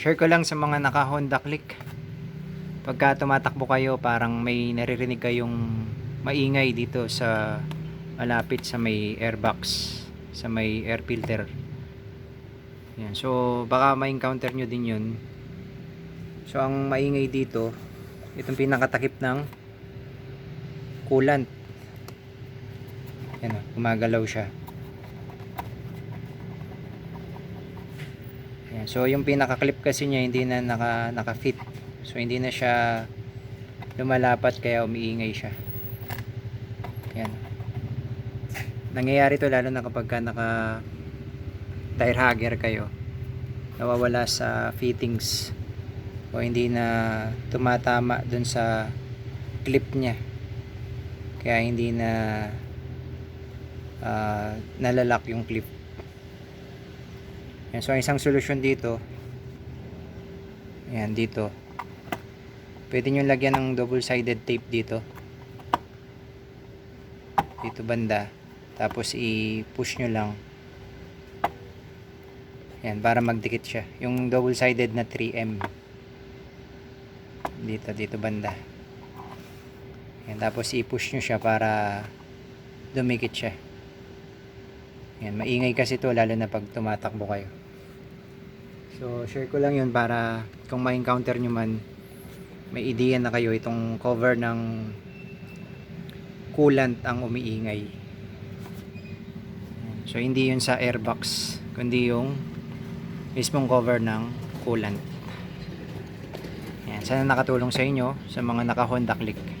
Share ko lang sa mga naka Honda Click. Pagka tumatakbo kayo, parang may naririnig kayong maingay dito sa malapit sa may airbox, sa may air filter. Yan. So, baka ma-encounter nyo din yun. So, ang maingay dito, itong pinakatakip ng coolant. Yan o, gumagalaw siya. Yan. So, yung pinaka-clip kasi niya hindi na naka, naka-fit. So, hindi na siya lumalapat kaya umiingay siya. Yan. Nangyayari to lalo na kapag ka naka tire hugger kayo. Nawawala sa fittings o hindi na tumatama dun sa clip niya. Kaya hindi na ah, nalalak yung clip. Yan, so ang isang solusyon dito, yan dito. Pwede nyo lagyan ng double-sided tape dito. Dito banda. Tapos i-push nyo lang. Yan, para magdikit siya. Yung double-sided na 3M. Dito, dito banda. Yan, tapos i-push nyo siya para dumikit siya. Yan, maingay kasi to lalo na pag tumatakbo kayo. So, share ko lang yun para kung ma-encounter nyo man, may idea na kayo itong cover ng coolant ang umiingay. So, hindi yun sa airbox, kundi yung mismong cover ng coolant. Yan, sana nakatulong sa inyo sa mga naka Honda Click.